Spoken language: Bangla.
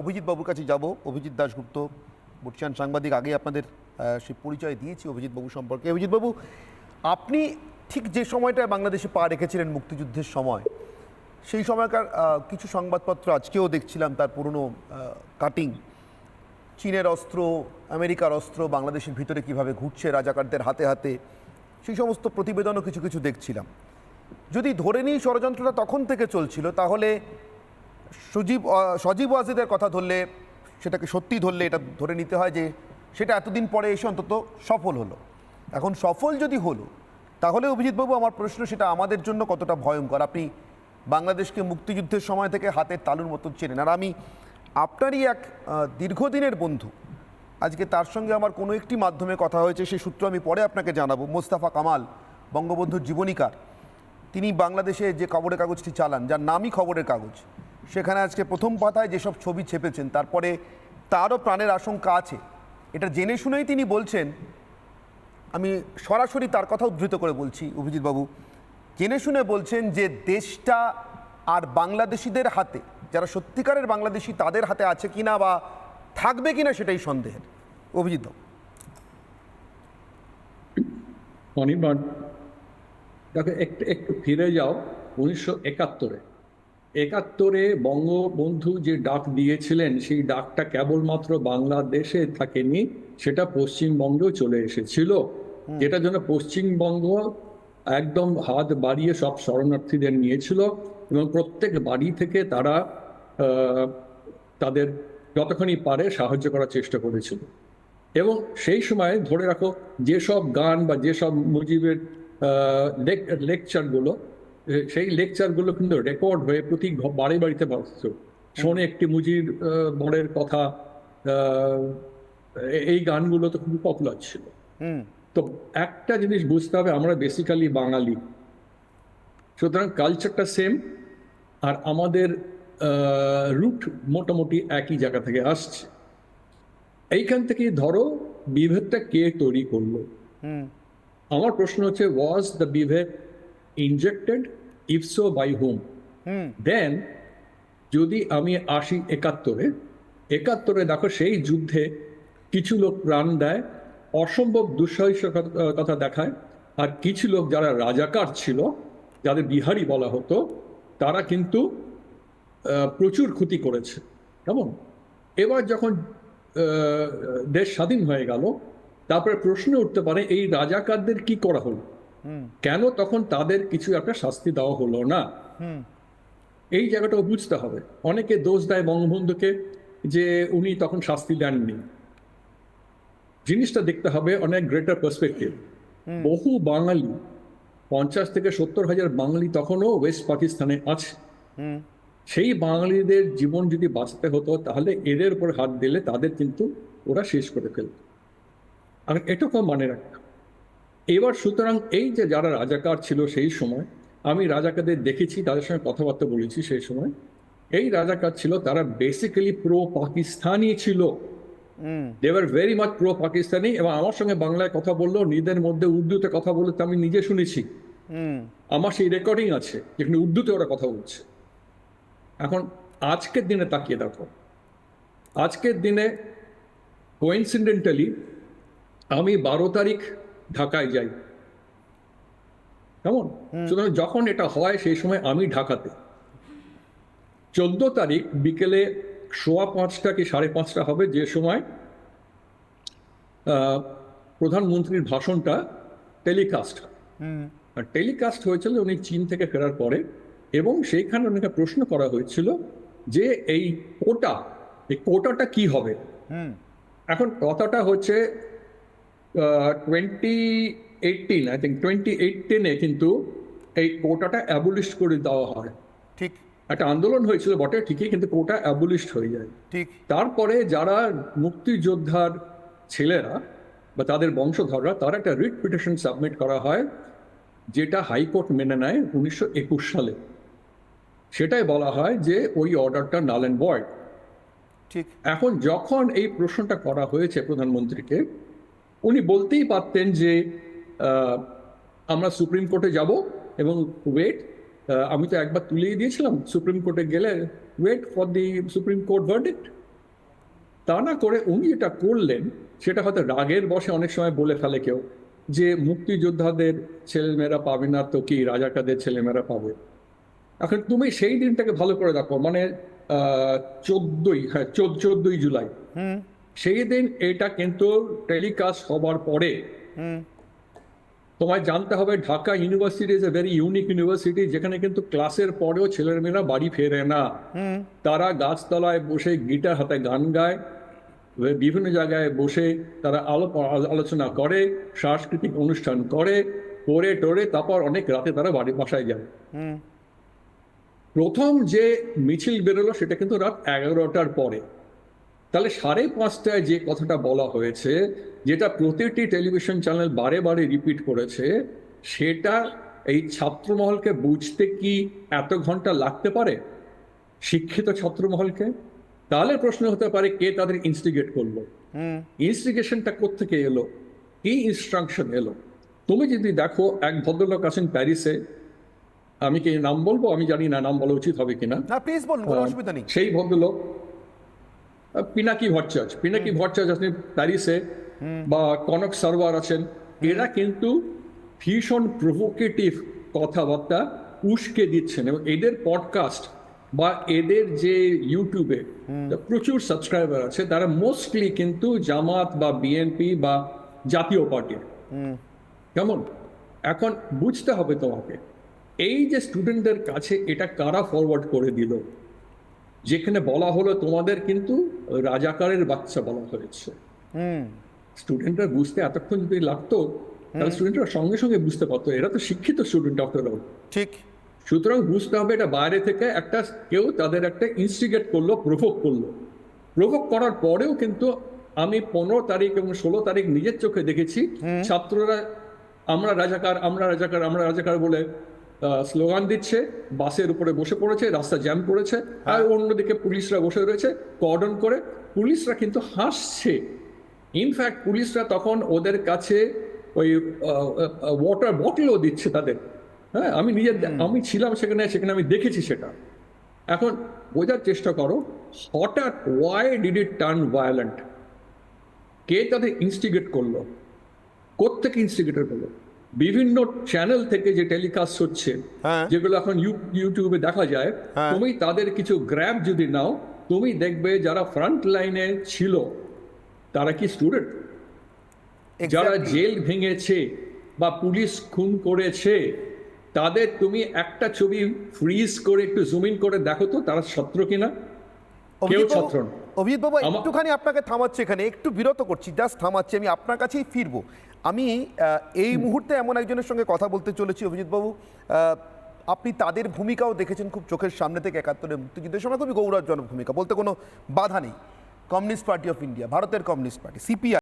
অভিজিৎ বাবুর কাছে যাব। অভিজিৎ দাশগুপ্ত বর্ষিয়ান সাংবাদিক। আগে আপনাদের সেই পরিচয় দিয়েছি অভিজিৎ বাবু সম্পর্কে। অভিজিৎ বাবু, আপনি ঠিক যে সময়টায় বাংলাদেশে পা রেখেছিলেন মুক্তিযুদ্ধের সময়, সেই সময়কার কিছু সংবাদপত্র আজকেও দেখছিলাম তার পুরনো কাটিং। চীনের অস্ত্র, আমেরিকার অস্ত্র, বাংলাদেশের ভিতরে কীভাবে ঘুরছে রাজাকারদের হাতে হাতে, সেই সমস্ত প্রতিবেদনও কিছু কিছু দেখছিলাম। যদি ধরে নিই ষড়যন্ত্রটা তখন থেকে চলছিল, তাহলে সজীব সজীব ওয়াজিদের কথা ধরলে, সেটাকে সত্যি ধরলে এটা ধরে নিতে হয় যে, সেটা এতদিন পরে এসে অন্তত সফল হলো। এখন সফল যদি হলো, তাহলে অভিজিৎবাবু আমার প্রশ্ন সেটা আমাদের জন্য কতটা ভয়ঙ্কর? আপনি বাংলাদেশকে মুক্তিযুদ্ধের সময় থেকে হাতের তালুর মতো চেনেন। আর আমি আপনারই এক দীর্ঘদিনের বন্ধু, আজকে তার সঙ্গে আমার কোনো একটি মাধ্যমে কথা হয়েছে সেই সূত্র আমি পরে আপনাকে জানাব। মোস্তাফা কামাল, বঙ্গবন্ধুর জীবনীকার। তিনি বাংলাদেশে যে খবরের কাগজটি চালান, যার নামই খবরের কাগজ সেখানে আজকে প্রথম পাতায় যেসব ছবি ছেপেছেন, তারপরে তারও প্রাণের আশঙ্কা আছে। এটা জেনে শুনেই তিনি বলছেন, আমি সরাসরি তার কথা উদ্ধৃত করে বলছি, অভিজিৎবাবু। জেনে শুনে বলছেন যে দেশটা আর বাংলাদেশিদের হাতে, যারা সত্যিকারের বাংলাদেশি তাদের হাতে আছে কিনা বা থাকবে কিনা সেটাই সন্দেহের। অভিজিৎ অনির্বাণ দেখো, একটু একটু ফিরে যাও, উনিশশো একাত্তরে। একাত্তরে বঙ্গবন্ধু যে ডাক দিয়েছিলেন সেই ডাকটা কেবলমাত্র বাংলাদেশে থাকেনি সেটা পশ্চিমবঙ্গেও চলে এসেছিল। যেটার জন্য পশ্চিমবঙ্গ একদম হাত বাড়িয়ে সব শরণার্থীদের নিয়েছিল এবং প্রত্যেক বাড়ি থেকে তারা তাদের যতখানি পারে সাহায্য করার চেষ্টা করেছিল। এবং সেই সময় ধরে রাখো যেসব গান বা যেসব মুজিবের লেকচারগুলো সেই লেকচারগুলো কিন্তু রেকর্ড হয়ে প্রতি বাড়ি বাড়িতে বাজত শোনে একটি মুজির বরের কথা এই গানগুলো তো খুব পপুলার ছিল। তো একটা জিনিস বুঝতে হবে আমরা বেসিক্যালি বাঙালি। সুতরাং কালচারটা সেম আর আমাদের রুট মোটামুটি একই জায়গা থেকে আসছে। এইখান থেকে ধরো বিভেদটা কে তৈরি করল। আমার প্রশ্ন হচ্ছে ওয়াজ দ্য বিভেদ injected if so by home then যদি আমি আসি একাত্তরে একাত্তরে দেখো সেই যুদ্ধে কিছু লোক প্রাণ দেয় অসম্ভব দুঃসাহস কথা দেখায় আর কিছু লোক যারা রাজাকার ছিল যাদের বিহারি বলা হতো তারা কিন্তু প্রচুর ক্ষতি করেছে। কেমন? এবার যখন দেশ স্বাধীন হয়ে গেল তারপরে প্রশ্ন উঠতে পারে এই রাজাকারদের কি করা হলো? কেন তখন তাদের কিছু একটা শাস্তি দেওয়া হলো না? এই জায়গাটাও বুঝতে হবে। অনেকে দোষ দেয় বঙ্গবন্ধুকে যে উনি তখন শাস্তি দেননি। জিনিসটা দেখতে হবে অনেক গ্রেটার পার্সপেক্টিভ বহু বাঙালি পঞ্চাশ থেকে সত্তর হাজার বাঙালি তখনও ওয়েস্ট পাকিস্তানে আছে। সেই বাঙালিদের জীবন যদি বাঁচতে হতো তাহলে এদের উপর হাত দিলে তাদের কিন্তু ওরা শেষ করে ফেলত। আর এটুকু মানে রাখতে। এবার সুতরাং এই যে যারা রাজাকার ছিল সেই সময় আমি রাজাকারদের দেখেছি তাদের সঙ্গে কথাবার্তা বলেছি সেই সময় এই রাজাকার ছিল তারা বেসিক্যালি প্রো পাকিস্তানি ছিল দেওয়ার ভেরি মাচ প্রো পাকিস্তানি এবং আমার সঙ্গে বাংলায় কথা বলল নিজেদের মধ্যে উর্দুতে কথা বলতে আমি নিজে শুনেছি। আমার সেই রেকর্ডিং আছে যেখানে উর্দুতে ওরা কথা বলছে। এখন আজকের দিনে তাকিয়ে দেখো আজকের দিনে কোইন্সিডেন্টালি আমি বারো তারিখ ঢাকায় যাই। কেমন? সুতরাং যখন এটা হয় সেই সময় আমি ঢাকাতে। চোদ্দ তারিখ বিকেলে সোয়া পাঁচটা কি সাড়ে পাঁচটা হবে যে সময় প্রধানমন্ত্রীর ভাষণটা টেলিকাস্ট হয়। হুম। আর টেলিকাস্ট হয়েছিল উনি চীন থেকে ফেরার পরে এবং সেইখানে ওনাকে প্রশ্ন করা হয়েছিল যে এই কোটা এই কোটাটা কি হবে? এখন কথাটা হচ্ছে twenty eighteen I think twenty এইটিনে কিন্তু এই কোটাটা অ্যাবলিশ করে দেওয়া হয়। ঠিক। একটা আন্দোলন হয়েছিল বটে ঠিকই কিন্তু কোটা অ্যাবলিশড হয়ে যায়। ঠিক। তারপরে যারা মুক্তিযোদ্ধার ছেলেরা বা তাদের বংশধররা তারা একটা রিট পিটিশন সাবমিট করা হয় যেটা হাইকোর্ট মেনে নেয় উনিশশো একুশ সালে। সেটাই বলা হয় যে ওই অর্ডারটা নাল অ্যান্ড বয়েড ঠিক। এখন যখন এই প্রশ্নটা করা হয়েছে প্রধানমন্ত্রীকে উনি বলতেই পারতেন যে আমরা সুপ্রিম কোর্টে যাব এবং ওয়েট আমি তো একবার তুলেই দিয়েছিলাম, সুপ্রিম কোর্টে গেলে wait for the supreme court verdict তা না করে উনি যেটা করলেন, সেটা হয়তো রাগের বসে অনেক সময় বলে ফেলে কেউ, যে মুক্তিযোদ্ধাদের ছেলেমেয়েরা পাবে না তো কি, রাজাকারদের ছেলেমেয়েরা পাবে। এখন তুমি সেই দিনটাকে ভালো করে দেখো মানে চোদ্দই হ্যাঁ চোদ্দই জুলাই। সেই দিন এটা কিন্তু টেলিকাস্ট হবার পরে তোমায় জানতে হবে Dhaka university is a very unique university যেখানে কিন্তু ক্লাসের পরেও ছেলেমেয়েরা বাড়ি ফেরে না। তারা গাছতলায় বসে গিটার হাতে গান গায় বিভিন্ন জায়গায় বসে তারা আলো আলোচনা করে সাংস্কৃতিক অনুষ্ঠান করে করে টোরে তারপর অনেক রাতে তারা বাড়ি বাসায় যায়। প্রথম যে মিছিল বেরোলো সেটা কিন্তু রাত এগারোটার পরে। তাহলে সাড়ে পাঁচটায় যে কথাটা বলা হয়েছে যেটা প্রতিটি টেলিভিশন চ্যানেল বারে বারে রিপিট করেছে সেটা এই ছাত্রমহলকে বুঝতে কি এত ঘণ্টা লাগতে পারে? শিক্ষিত ছাত্রমহলকে? তাহলে প্রশ্ন হতে পারে কে তাদের ইনস্টিগেট করল? ইনস্টিগেশনটা কোত্থেকে এলো? কি ইনস্ট্রাকশন এলো? তুমি যদি দেখো এক ভদ্রলোক আছেন প্যারিসে আমি কি নাম বলব? আমি জানি না নাম বলা উচিত হবে কিনা। না প্লিজ বলুন কোনো অসুবিধা নেই। সেই ভদ্রলোক পিনাকি ভট্টাচার্য পিনাকি ভট্টাচার্য আছেন প্যারিসে বা কনক সারওয়ার আছেন এরা কিন্তু ভীষণ প্রভোকেটিভ কথাবার্তা উস্কে দিচ্ছেন এবং এদের পডকাস্ট বা এদের যে ইউটিউবে প্রচুর সাবস্ক্রাইবার আছে তারা মোস্টলি কিন্তু জামাত বা বিএনপি বা জাতীয় পার্টির কেমন? এখন বুঝতে হবে তোমাকে এই যে স্টুডেন্টদের কাছে এটা কারা ফরওয়ার্ড করে দিল? যেখানে বলা হলো তোমাদের কিন্তু রাজাকারের বাচ্চা বলা হয়েছে। স্টুডেন্টরা বুঝতে এতক্ষণ যদি লাগতো তাহলে স্টুডেন্টরা সঙ্গে সঙ্গে বুঝতে পারতো। এরা তো শিক্ষিত স্টুডেন্ট আফটার অল ঠিক। সুতরাং বুঝতে হবে এটা বাইরে থেকে একটা কেউ তাদের একটা ইনস্টিগেট করল প্রভোগ করল। প্রভোগ করার পরেও কিন্তু আমি পনেরো তারিখ এবং ষোলো তারিখ নিজের চোখে দেখেছি ছাত্ররা আমরা রাজাকার আমরা রাজাকার আমরা রাজাকার বলে স্লোগান দিচ্ছে বাসের উপরে বসে পড়েছে রাস্তা জ্যাম করেছে আর অন্যদিকে পুলিশরা বসে রয়েছে কর্ডন করে। পুলিশরা কিন্তু হাসছে। ইনফ্যাক্ট পুলিশরা তখন ওদের কাছে ওই ওয়াটার বটলও দিচ্ছে তাদের। হ্যাঁ আমি নিজের আমি ছিলাম সেখানে সেখানে আমি দেখেছি সেটা। এখন বোঝার চেষ্টা করো হঠাৎ why did it turn violent কে তাদের ইনস্টিগেট করল? কোথেকে ইনস্টিগেটর করল? বিভিন্ন চ্যানেল থেকে যে টেলিকাস্ট হচ্ছে হ্যাঁ। যেগুলো এখন ইউটিউবে দেখা যায় হ্যাঁ। তুমি তাদের কিছু গ্র্যাব যদি নাও তুমি দেখবে যারা ফ্রন্ট লাইনে ছিল তারা কি স্টুডেন্ট যারা জেল ভেঙেছে বা পুলিশ খুন করেছে তাদের তুমি একটা ছবি ফ্রিজ করে একটু জুম ইন করে দেখো তো তারা ছাত্র কিনা কেউ ছাত্র না। অভিজিৎ বাবু একটুখানি আপনাকে থামাচ্ছি এখানে একটু বিরত করছি জাস্ট থামাচ্ছি আমি আপনার কাছেই ফিরব। আমি এই মুহূর্তে এমন একজনের সঙ্গে কথা বলতে চলেছি অভিজিৎ বাবু। আপনি তাদের ভূমিকাও দেখেছেন খুব চোখের সামনে থেকে একাত্তরের মুক্তিযুদ্ধের সময় খুবই গৌরবজনক ভূমিকা বলতে কোনো বাধা নেই। কমিউনিস্ট পার্টি অফ ইন্ডিয়া ভারতের কমিউনিস্ট পার্টি সিপিআই।